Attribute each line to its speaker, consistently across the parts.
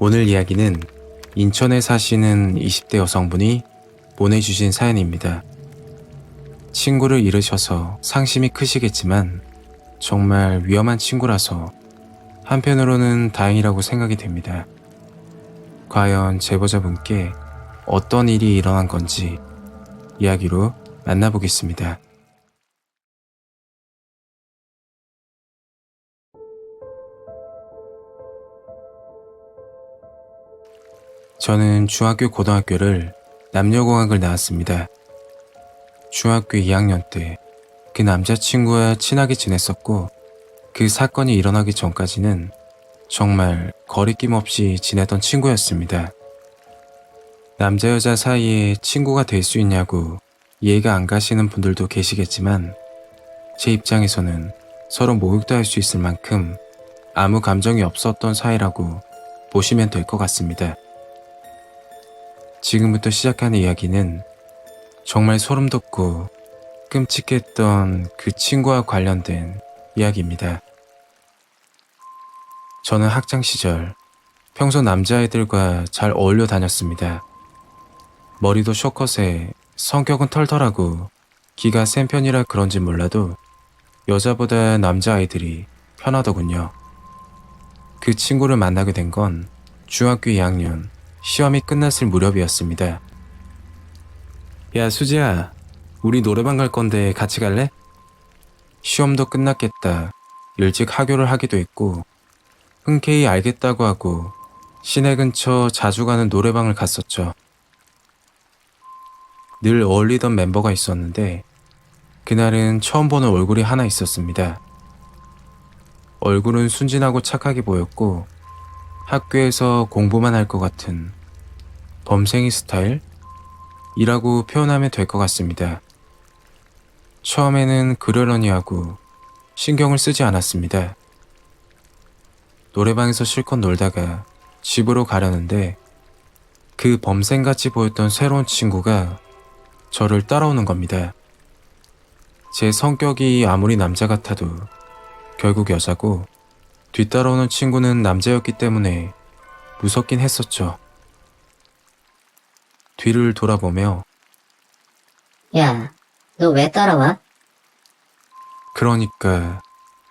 Speaker 1: 오늘 이야기는 인천에 사시는 20대 여성분이 보내주신 사연입니다. 친구를 잃으셔서 상심이 크시겠지만 정말 위험한 친구라서 한편으로는 다행이라고 생각이 됩니다. 과연 제보자분께 어떤 일이 일어난 건지 이야기로 만나보겠습니다. 저는 중학교, 고등학교를 남녀공학을 나왔습니다. 중학교 2학년 때 그 남자친구와 친하게 지냈었고 그 사건이 일어나기 전까지는 정말 거리낌 없이 지내던 친구였습니다. 남자 여자 사이에 친구가 될 수 있냐고 이해가 안 가시는 분들도 계시겠지만 제 입장에서는 서로 목욕도 할 수 있을 만큼 아무 감정이 없었던 사이라고 보시면 될 것 같습니다. 지금부터 시작하는 이야기는 정말 소름 돋고 끔찍했던 그 친구와 관련된 이야기입니다. 저는 학창 시절 평소 남자애들과 잘 어울려 다녔습니다. 머리도 쇼컷에 성격은 털털하고 기가 센 편이라 그런지 몰라도 여자보다 남자아이들이 편하더군요. 그 친구를 만나게 된 건 중학교 2학년 시험이 끝났을 무렵이었습니다. 야, 수지야. 우리 노래방 갈 건데 같이 갈래? 시험도 끝났겠다. 일찍 하교를 하기도 했고, 흔쾌히 알겠다고 하고, 시내 근처 자주 가는 노래방을 갔었죠. 늘 어울리던 멤버가 있었는데, 그날은 처음 보는 얼굴이 하나 있었습니다. 얼굴은 순진하고 착하게 보였고, 학교에서 공부만 할 것 같은 범생이 스타일? 이라고 표현하면 될 것 같습니다. 처음에는 그러려니 하고 신경을 쓰지 않았습니다. 노래방에서 실컷 놀다가 집으로 가려는데 그 범생같이 보였던 새로운 친구가 저를 따라오는 겁니다. 제 성격이 아무리 남자 같아도 결국 여자고 뒤따라오는 친구는 남자였기 때문에 무섭긴 했었죠. 뒤를 돌아보며
Speaker 2: 야, 너 왜 따라와?
Speaker 1: 그러니까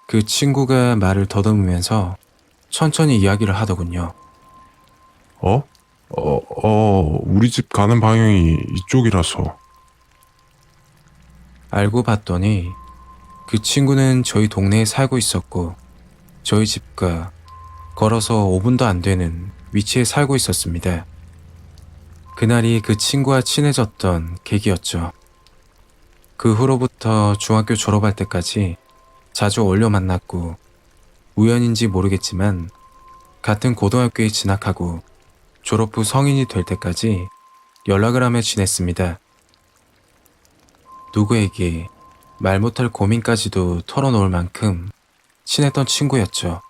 Speaker 1: 그 친구가 말을 더듬으면서 천천히 이야기를 하더군요.
Speaker 3: 어? 어, 어, 우리 집 가는 방향이 이쪽이라서.
Speaker 1: 알고 봤더니 그 친구는 저희 동네에 살고 있었고 저희 집과 걸어서 5분도 안 되는 위치에 살고 있었습니다. 그날이 그 친구와 친해졌던 계기였죠. 그 후로부터 중학교 졸업할 때까지 자주 어울려 만났고 우연인지 모르겠지만 같은 고등학교에 진학하고 졸업 후 성인이 될 때까지 연락을 하며 지냈습니다. 누구에게 말 못할 고민까지도 털어놓을 만큼 친했던 친구였죠.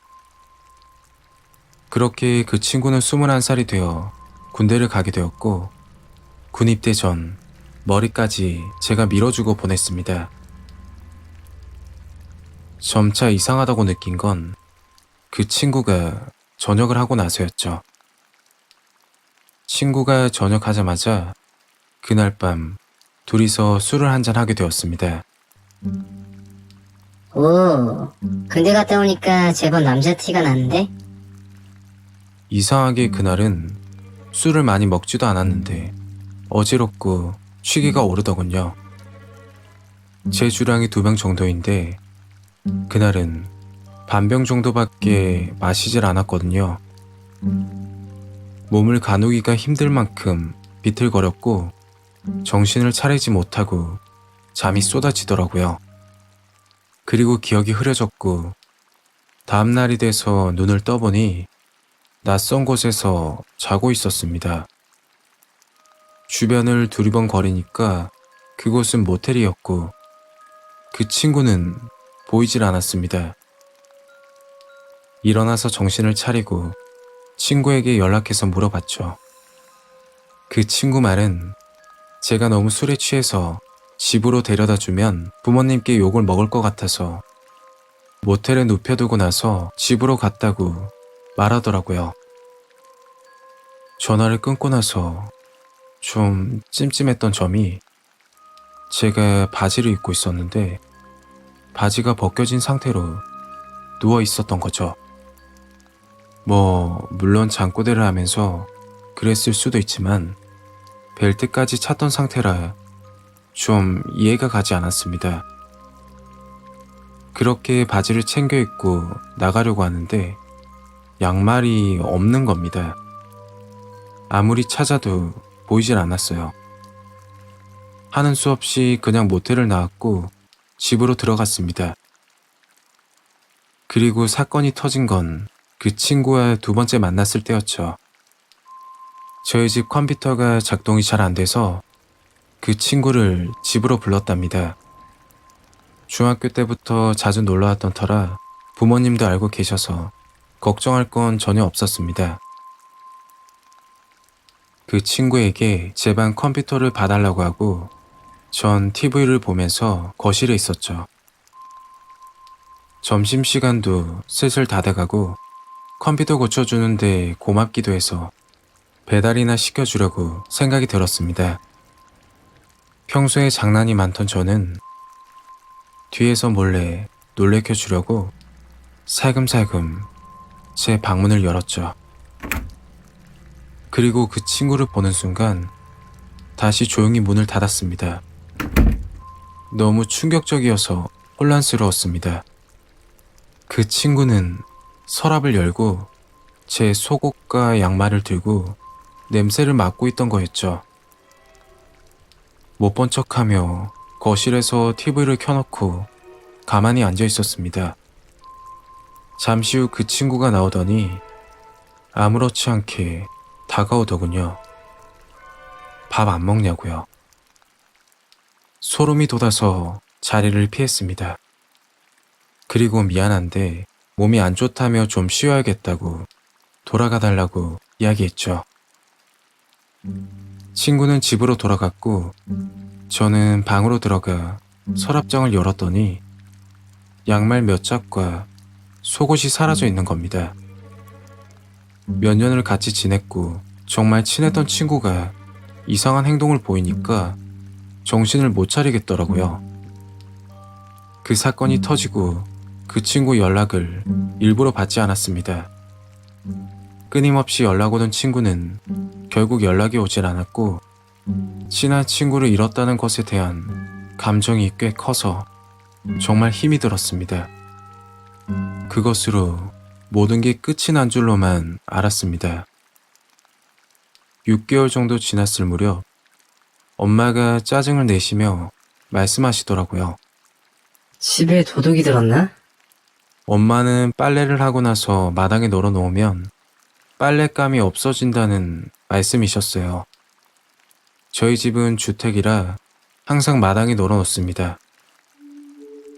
Speaker 1: 그렇게 그 친구는 21살이 되어 군대를 가게 되었고 군 입대 전 머리까지 제가 밀어주고 보냈습니다. 점차 이상하다고 느낀 건 그 친구가 전역을 하고 나서였죠. 친구가 전역하자마자 그날 밤 둘이서 술을 한잔 하게 되었습니다.
Speaker 2: 오, 군대 갔다 오니까 제법 남자 티가 나는데?
Speaker 1: 이상하게 그날은 술을 많이 먹지도 않았는데 어지럽고 취기가 오르더군요. 제 주량이 두 병 정도인데 그날은 반병 정도밖에 마시질 않았거든요. 몸을 가누기가 힘들 만큼 비틀거렸고 정신을 차리지 못하고 잠이 쏟아지더라고요. 그리고 기억이 흐려졌고 다음날이 돼서 눈을 떠보니 낯선 곳에서 자고 있었습니다. 주변을 두리번거리니까 그곳은 모텔이었고 그 친구는 보이질 않았습니다. 일어나서 정신을 차리고 친구에게 연락해서 물어봤죠. 그 친구 말은 제가 너무 술에 취해서 집으로 데려다 주면 부모님께 욕을 먹을 것 같아서 모텔에 눕혀두고 나서 집으로 갔다고 말하더라고요. 전화를 끊고 나서 좀 찜찜했던 점이 제가 바지를 입고 있었는데 바지가 벗겨진 상태로 누워 있었던 거죠. 뭐, 물론 잠꼬대를 하면서 그랬을 수도 있지만 벨트까지 찼던 상태라 좀 이해가 가지 않았습니다. 그렇게 바지를 챙겨 입고 나가려고 하는데 양말이 없는 겁니다. 아무리 찾아도 보이질 않았어요. 하는 수 없이 그냥 모텔을 나왔고 집으로 들어갔습니다. 그리고 사건이 터진 건 그 친구와 두 번째 만났을 때였죠. 저희 집 컴퓨터가 작동이 잘 안 돼서 그 친구를 집으로 불렀답니다. 중학교 때부터 자주 놀러 왔던 터라 부모님도 알고 계셔서 걱정할 건 전혀 없었습니다. 그 친구에게 제 방 컴퓨터를 봐달라고 하고 전 TV를 보면서 거실에 있었죠. 점심시간도 슬슬 다 돼가고 컴퓨터 고쳐주는데 고맙기도 해서 배달이나 시켜주려고 생각이 들었습니다. 평소에 장난이 많던 저는 뒤에서 몰래 놀래켜 주려고 살금살금 제 방문을 열었죠. 그리고 그 친구를 보는 순간 다시 조용히 문을 닫았습니다. 너무 충격적이어서 혼란스러웠습니다. 그 친구는 서랍을 열고 제 속옷과 양말을 들고 냄새를 맡고 있던 거였죠. 못 본 척하며 거실에서 TV를 켜놓고 가만히 앉아 있었습니다. 잠시 후 그 친구가 나오더니 아무렇지 않게 다가오더군요. 밥 안 먹냐고요. 소름이 돋아서 자리를 피했습니다. 그리고 미안한데 몸이 안 좋다며 좀 쉬어야겠다고 돌아가 달라고 이야기했죠. 친구는 집으로 돌아갔고 저는 방으로 들어가 서랍장을 열었더니 양말 몇 짝과 속옷이 사라져 있는 겁니다. 몇 년을 같이 지냈고 정말 친했던 친구가 이상한 행동을 보이니까 정신을 못 차리겠더라고요. 그 사건이 터지고 그 친구 연락을 일부러 받지 않았습니다. 끊임없이 연락 오던 친구는 결국 연락이 오질 않았고 친한 친구를 잃었다는 것에 대한 감정이 꽤 커서 정말 힘이 들었습니다. 그것으로 모든 게 끝이 난 줄로만 알았습니다. 6개월 정도 지났을 무렵 엄마가 짜증을 내시며 말씀하시더라고요.
Speaker 2: 집에 도둑이 들었나?
Speaker 1: 엄마는 빨래를 하고 나서 마당에 널어 놓으면 빨랫감이 없어진다는 말씀이셨어요. 저희 집은 주택이라 항상 마당에 널어 놓습니다.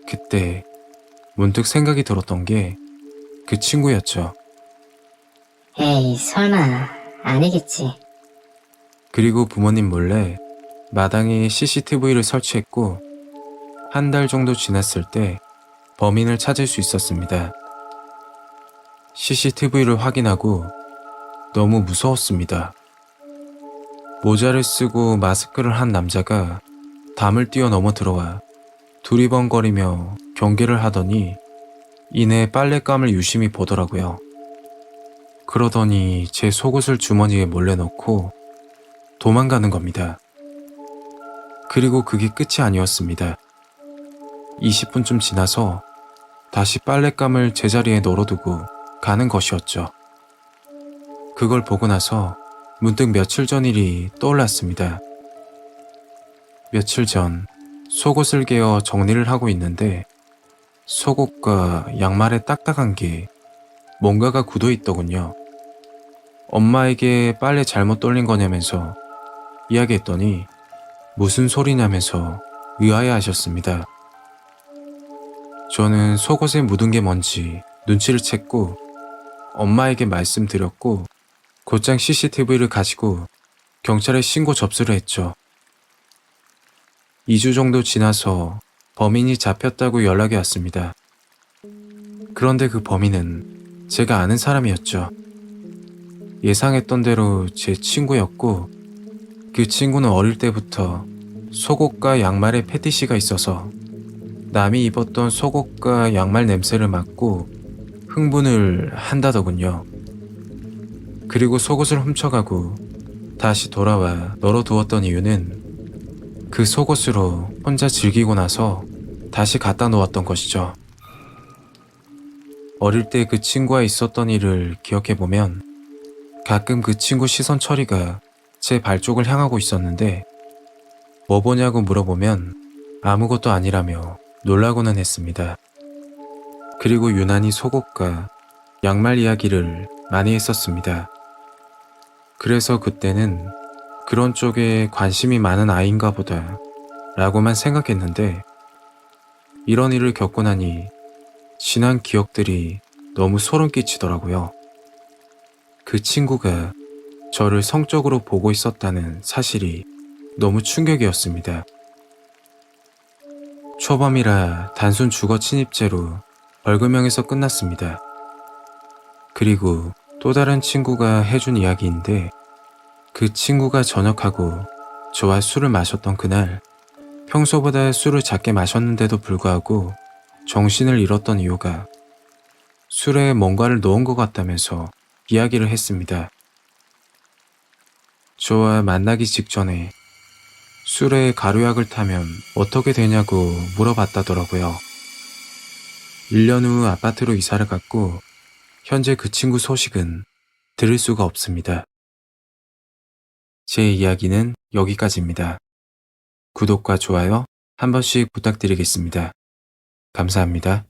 Speaker 1: 그때 문득 생각이 들었던 게 그 친구였죠.
Speaker 2: 에이, 설마, 아니겠지.
Speaker 1: 그리고 부모님 몰래 마당에 CCTV를 설치했고 한 달 정도 지났을 때 범인을 찾을 수 있었습니다. CCTV를 확인하고 너무 무서웠습니다. 모자를 쓰고 마스크를 한 남자가 담을 뛰어넘어 들어와 두리번거리며 경계를 하더니 이내 빨랫감을 유심히 보더라고요. 그러더니 제 속옷을 주머니에 몰래 넣고 도망가는 겁니다. 그리고 그게 끝이 아니었습니다. 20분쯤 지나서 다시 빨랫감을 제자리에 널어두고 가는 것이었죠. 그걸 보고 나서 문득 며칠 전 일이 떠올랐습니다. 며칠 전 속옷을 개어 정리를 하고 있는데 속옷과 양말에 딱딱한 게 뭔가가 굳어 있더군요. 엄마에게 빨래 잘못 돌린 거냐면서 이야기했더니 무슨 소리냐면서 의아해 하셨습니다. 저는 속옷에 묻은 게 뭔지 눈치를 챘고 엄마에게 말씀드렸고 곧장 CCTV를 가지고 경찰에 신고 접수를 했죠. 2주 정도 지나서 범인이 잡혔다고 연락이 왔습니다. 그런데 그 범인은 제가 아는 사람이었죠. 예상했던 대로 제 친구였고 그 친구는 어릴 때부터 속옷과 양말에 패티시가 있어서 남이 입었던 속옷과 양말 냄새를 맡고 흥분을 한다더군요. 그리고 속옷을 훔쳐가고 다시 돌아와 널어두었던 이유는 그 속옷으로 혼자 즐기고 나서 다시 갖다 놓았던 것이죠. 어릴 때 그 친구와 있었던 일을 기억해보면 가끔 그 친구 시선 처리가 제 발쪽을 향하고 있었는데 뭐 보냐고 물어보면 아무것도 아니라며 놀라고는 했습니다. 그리고 유난히 속옷과 양말 이야기를 많이 했었습니다. 그래서 그때는 그런 쪽에 관심이 많은 아이인가 보다 라고만 생각했는데 이런 일을 겪고 나니 지난 기억들이 너무 소름 끼치더라고요. 그 친구가 저를 성적으로 보고 있었다는 사실이 너무 충격이었습니다. 초범이라 단순 주거 침입죄로 벌금형에서 끝났습니다. 그리고 또 다른 친구가 해준 이야기인데 그 친구가 전역하고 저와 술을 마셨던 그날 평소보다 술을 작게 마셨는데도 불구하고 정신을 잃었던 이유가 술에 뭔가를 넣은 것 같다면서 이야기를 했습니다. 저와 만나기 직전에 술에 가루약을 타면 어떻게 되냐고 물어봤다더라고요. 1년 후 아파트로 이사를 갔고 현재 그 친구 소식은 들을 수가 없습니다. 제 이야기는 여기까지입니다. 구독과 좋아요 한 번씩 부탁드리겠습니다. 감사합니다.